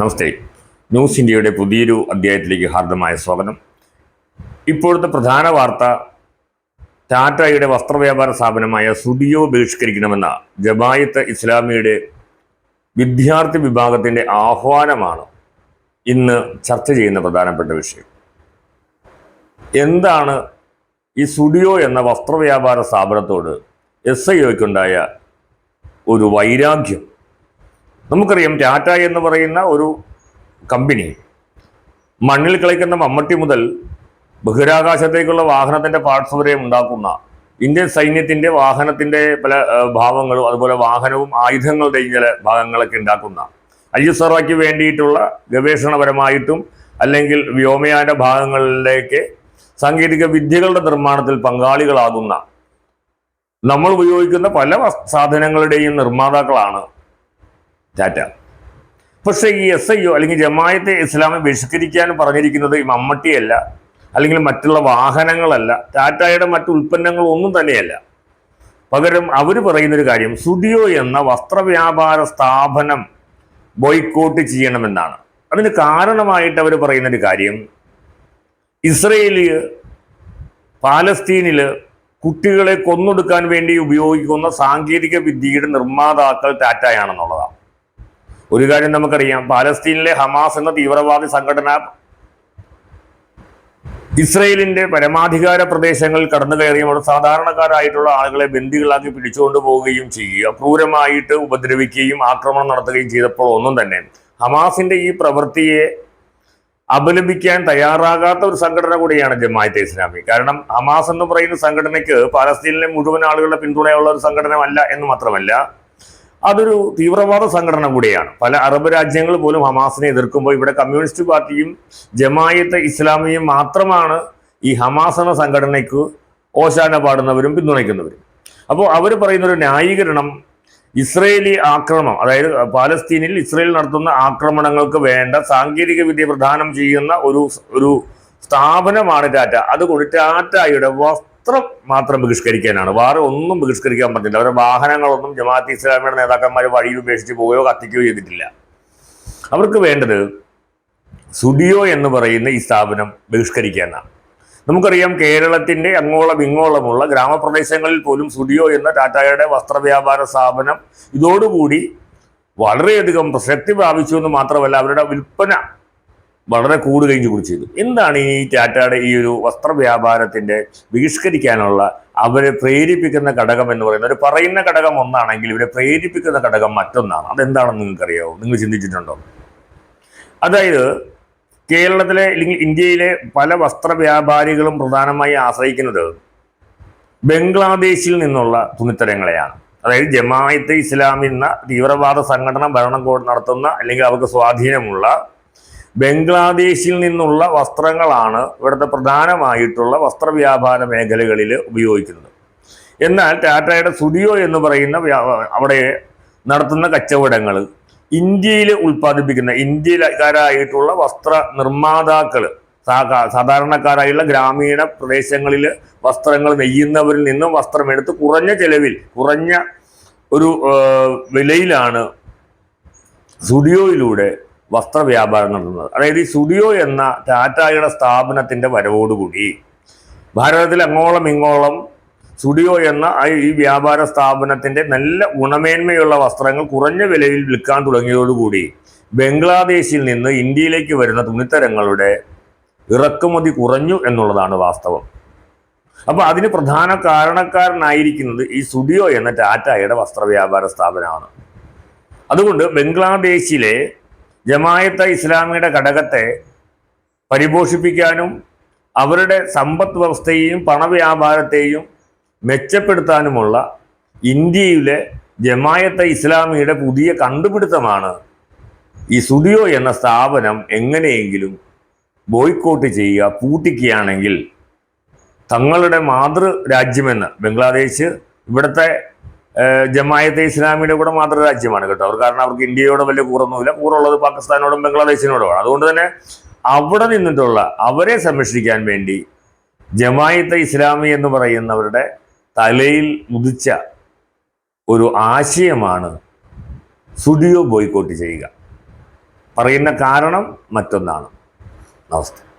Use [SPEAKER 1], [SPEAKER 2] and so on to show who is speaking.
[SPEAKER 1] നമസ്തേ. News ഇന്ത്യയുടെ പുതിയൊരു അധ്യായത്തിലേക്ക് ഹാർദമായ സ്വാഗതം. ഇപ്പോഴത്തെ പ്രധാന വാർത്ത ടാറ്റയുടെ വസ്ത്രവ്യാപാര സ്ഥാപനമായ സുഡിയോ ബഹിഷ്കരിക്കണമെന്ന ജബായത്ത് ഇസ്ലാമിയുടെ വിദ്യാർത്ഥി വിഭാഗത്തിന്റെ ആഹ്വാനമാണ് ഇന്ന് ചർച്ച ചെയ്യുന്ന പ്രധാനപ്പെട്ട വിഷയം. എന്താണ് ഈ സുഡിയോ എന്ന വസ്ത്രവ്യാപാര സ്ഥാപനത്തോട് എസ് ഐ ഒക്കുണ്ടായ ഒരു വൈരാഗ്യം? നമുക്കറിയാം ടാറ്റ എന്ന് പറയുന്ന ഒരു കമ്പനി മണ്ണിൽ കളിക്കുന്ന മമ്മട്ടി മുതൽ ബഹിരാകാശത്തേക്കുള്ള വാഹനത്തിന്റെ പാർട്സ് വരെ ഉണ്ടാക്കുന്ന ഇന്ത്യൻ സൈന്യത്തിന്റെ വാഹനത്തിന്റെ പല ഭാവങ്ങളും അതുപോലെ വാഹനവും ആയുധങ്ങളുടെയും ചില ഭാഗങ്ങളൊക്കെ ഉണ്ടാക്കുന്ന ഐ എസ് ആർഒക്ക് വേണ്ടിയിട്ടുള്ള ഗവേഷണപരമായിട്ടും അല്ലെങ്കിൽ വ്യോമയാന ഭാഗങ്ങളിലേക്ക് സാങ്കേതിക വിദ്യകളുടെ നിർമ്മാണത്തിൽ പങ്കാളികളാകുന്ന നമ്മൾ ഉപയോഗിക്കുന്ന പല സാധനങ്ങളുടെയും നിർമ്മാതാക്കളാണ് ടാറ്റ പക്ഷേ ഈ എസ് ഐ ഒ അല്ലെങ്കിൽ ജമായത്തെ ഇസ്ലാമെ ബഹിഷ്കരിക്കാൻ പറഞ്ഞിരിക്കുന്നത് ഈ മമ്മട്ടിയല്ല അല്ലെങ്കിൽ മറ്റുള്ള വാഹനങ്ങളല്ല ടാറ്റയുടെ മറ്റു ഉൽപ്പന്നങ്ങൾ ഒന്നും തന്നെയല്ല. പകരം അവർ പറയുന്നൊരു കാര്യം സുഡിയോ എന്ന വസ്ത്രവ്യാപാര സ്ഥാപനം ബോയ്ക്കോട്ട് ചെയ്യണമെന്നാണ്. അതിന് കാരണമായിട്ട് അവർ പറയുന്നൊരു കാര്യം ഇസ്രയേലിൽ പാലസ്തീനിൽ കുട്ടികളെ കൊന്നൊടുക്കാൻ വേണ്ടി ഉപയോഗിക്കുന്ന സാങ്കേതിക വിദ്യയുടെ നിർമ്മാതാക്കൾ ടാറ്റയാണെന്നുള്ളതാണ് ഒരു കാര്യം നമുക്കറിയാം പാലസ്തീനിലെ ഹമാസ് എന്ന തീവ്രവാദി സംഘടന ഇസ്രയേലിന്റെ പരമാധികാര പ്രദേശങ്ങൾ കടന്നു കയറിയും അവിടെ സാധാരണക്കാരായിട്ടുള്ള ആളുകളെ ബന്ദികളാക്കി പിടിച്ചുകൊണ്ട് പോവുകയും ചെയ്യുക ക്രൂരമായിട്ട് ഉപദ്രവിക്കുകയും ആക്രമണം നടത്തുകയും ചെയ്തപ്പോൾ ഒന്നും തന്നെ. ഹമാസിന്റെ ഈ പ്രവൃത്തിയെ അപലപിക്കാൻ തയ്യാറാകാത്ത ഒരു സംഘടന കൂടിയാണ് ജമാഅത്തെ ഇസ്ലാമി. കാരണം ഹമാസ് എന്ന് പറയുന്ന സംഘടനയ്ക്ക് പാലസ്തീനിലെ മുഴുവൻ ആളുകളുടെ പിന്തുണയുള്ള ഒരു സംഘടനമല്ല എന്ന് മാത്രമല്ല അതൊരു തീവ്രവാദ സംഘടന കൂടിയാണ്. പല അറബ് രാജ്യങ്ങൾ പോലും ഹമാസിനെ എതിർക്കുമ്പോൾ ഇവിടെ കമ്മ്യൂണിസ്റ്റ് പാർട്ടിയും ജമായത്ത് ഇസ്ലാമിയും മാത്രമാണ് ഈ ഹമാസ് എന്ന സംഘടനയ്ക്ക് ഓശാന പാടുന്നവരും പിന്തുണയ്ക്കുന്നവരും. അപ്പോൾ അവർ പറയുന്ന ഒരു ന്യായീകരണം ഇസ്രയേലി ആക്രമണം അതായത് പാലസ്തീനിൽ ഇസ്രയേൽ നടത്തുന്ന ആക്രമണങ്ങൾക്ക് വേണ്ട സാങ്കേതിക വിദ്യ പ്രദാനം ചെയ്യുന്ന ഒരു ഒരു സ്ഥാപനമാണ് ടാറ്റ. അതുകൊണ്ട് ടാറ്റയുടെ വസ്ത്രം മാത്രം ബഹിഷ്കരിക്കാനാണ്. വേറെ ഒന്നും ബഹിഷ്കരിക്കാൻ പറ്റില്ല അവരുടെ വാഹനങ്ങളൊന്നും ജമാഅത്ത് ഇസ്ലാമിയുടെ നേതാക്കന്മാർ വഴിയിൽ ഉപേക്ഷിച്ച് പോവുകയോ കത്തിക്കുകയോ ചെയ്തിട്ടില്ല. അവർക്ക് വേണ്ടത് സുഡിയോ എന്ന് പറയുന്ന ഈ സ്ഥാപനം ബഹിഷ്കരിക്കാനാണ്. നമുക്കറിയാം കേരളത്തിന്റെ അങ്ങോളം ഇങ്ങോളമുള്ള ഗ്രാമപ്രദേശങ്ങളിൽ പോലും സുഡിയോ എന്ന ടാറ്റയുടെ വസ്ത്രവ്യാപാര സ്ഥാപനം ഇതോടുകൂടി വളരെയധികം പ്രസക്തി പ്രാപിച്ചു എന്ന് മാത്രമല്ല അവരുടെ വിൽപ്പന വളരെ കൂടുകയും കൂടി ചെയ്തു എന്താണ് ഈ ടാറ്റയുടെ ഈ ഒരു വസ്ത്രവ്യാപാരത്തിന്റെ ബഹിഷ്കരിക്കാനുള്ള അവരെ പ്രേരിപ്പിക്കുന്ന ഘടകം എന്ന് പറയുന്നത്? ഒരു പറയുന്ന ഘടകം ഒന്നാണെങ്കിൽ ഇവരെ പ്രേരിപ്പിക്കുന്ന ഘടകം മറ്റൊന്നാണ്. അതെന്താണെന്ന് നിങ്ങൾക്കറിയാവോ? നിങ്ങൾ ചിന്തിച്ചിട്ടുണ്ടോ? അതായത് കേരളത്തിലെ അല്ലെങ്കിൽ ഇന്ത്യയിലെ പല വസ്ത്ര വ്യാപാരികളും പ്രധാനമായി ആശ്രയിക്കുന്നത് ബംഗ്ലാദേശിൽ നിന്നുള്ള തുണിത്തരങ്ങളെയാണ്. അതായത് ജമായത്ത് ഇസ്ലാമി എന്ന തീവ്രവാദ സംഘടന ഭരണം നടത്തുന്ന അല്ലെങ്കിൽ അവർക്ക് സ്വാധീനമുള്ള ബംഗ്ലാദേശിൽ നിന്നുള്ള വസ്ത്രങ്ങളാണ് ഇവിടുത്തെ പ്രധാനമായിട്ടുള്ള വസ്ത്രവ്യാപാര മേഖലകളിൽ ഉപയോഗിക്കുന്നത്. എന്നാൽ ടാറ്റയുടെ സുഡിയോ എന്ന് പറയുന്ന അവിടെ നടത്തുന്ന കച്ചവടങ്ങൾ ഇന്ത്യയിൽ ഉൽപ്പാദിപ്പിക്കുന്ന ഇന്ത്യക്കാരായിട്ടുള്ള വസ്ത്ര നിർമ്മാതാക്കൾ സാധാരണക്കാരായുള്ള ഗ്രാമീണ പ്രദേശങ്ങളിൽ വസ്ത്രങ്ങൾ നെയ്യുന്നവരിൽ നിന്നും വസ്ത്രമെടുത്ത് കുറഞ്ഞ ചെലവിൽ കുറഞ്ഞ ഒരു വിലയിലാണ് സുഡിയോയിലൂടെ വസ്ത്ര വ്യാപാരം നടത്തുന്നത്. അതായത് ഈ സുഡിയോ എന്ന ടാറ്റായുടെ സ്ഥാപനത്തിന്റെ വരവോടുകൂടി ഭാരതത്തിൽ അങ്ങോളം ഇങ്ങോളം സുഡിയോ എന്ന ഈ വ്യാപാര സ്ഥാപനത്തിന്റെ നല്ല ഗുണമേന്മയുള്ള വസ്ത്രങ്ങൾ കുറഞ്ഞ വിലയിൽ വിൽക്കാൻ തുടങ്ങിയതോടുകൂടി ബംഗ്ലാദേശിൽ നിന്ന് ഇന്ത്യയിലേക്ക് വരുന്ന തുണിത്തരങ്ങളുടെ ഇറക്കുമതി കുറഞ്ഞു എന്നുള്ളതാണ് വാസ്തവം. അപ്പോൾ അതിന് പ്രധാന കാരണക്കാരനായിരിക്കുന്നത് ഈ സുഡിയോ എന്ന ടാറ്റായുടെ വസ്ത്രവ്യാപാര സ്ഥാപനമാണ്. അതുകൊണ്ട് ബംഗ്ലാദേശിലെ ജമായത്ത ഇസ്ലാമിയുടെ ഘടകത്തെ പരിപോഷിപ്പിക്കാനും അവരുടെ സമ്പദ് വ്യവസ്ഥയെയും പണവ്യാപാരത്തെയും മെച്ചപ്പെടുത്താനുമുള്ള ഇന്ത്യയിലെ ജമായത്ത് ഇസ്ലാമിയുടെ പുതിയ കണ്ടുപിടുത്തമാണ് ഈ സുഡിയോ എന്ന സ്ഥാപനം എങ്ങനെയെങ്കിലും ബോയ്ക്കോട്ട് ചെയ്യുക പൂട്ടിക്കുകയാണെങ്കിൽ തങ്ങളുടെ മാതൃ രാജ്യമെന്ന് ബംഗ്ലാദേശ് ഇവിടുത്തെ ജമായത്തെ ഇസ്ലാമിയുടെ കൂടെ മാതൃരാജ്യമാണ് കേട്ടോ. അവർ കാരണം അവർക്ക് ഇന്ത്യയോട് വലിയ കൂറൊന്നുമില്ല. കൂറുള്ളത് പാകിസ്ഥാനോടും ബംഗ്ലാദേശിനോടുമാണ്. അതുകൊണ്ട് തന്നെ അവിടെ നിന്നിട്ടുള്ള അവരെ സംരക്ഷിക്കാൻ വേണ്ടി ജമായത്തെ ഇസ്ലാമി എന്ന് പറയുന്നവരുടെ തലയിൽ മുതിച്ച ഒരു ആശയമാണ് സുഡിയോ ബോയ്ക്കോട്ട് ചെയ്യുക. പറയുന്ന കാരണം മറ്റൊന്നാണ്. നമസ്തേ.